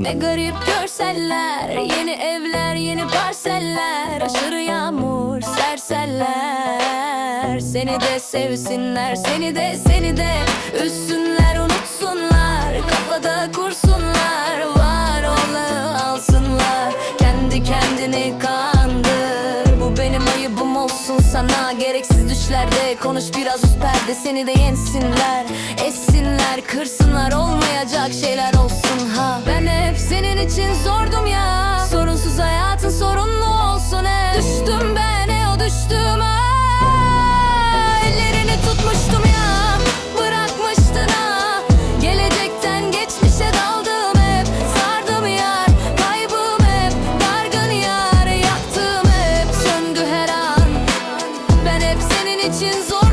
Ne garip görseller Yeni evler yeni parseller Aşırı yağmur serseller. Seni de sevsinler Seni de seni de. Üssünler unutsunlar Kafada kursunlar. Var olanı alsınlar Kendi kendini kandır. Bu benim ayıbım olsun sana Gereksiz düşlerde konuş biraz üst perde. Seni de yensinler Essinler kırsınlar Olmayacak şeyler olsun ha için zordum ya. Sorunsuz hayatın sorunlu olsun hep Düştüm ben e o düştüm ha Ellerini tutmuştum ya. Bırakmıştın ha. Gelecekten geçmişe daldım hep. Sardım yar Kaybım hep. Dargın yar Yaktım hep. Söndü her an. Ben hep senin için zor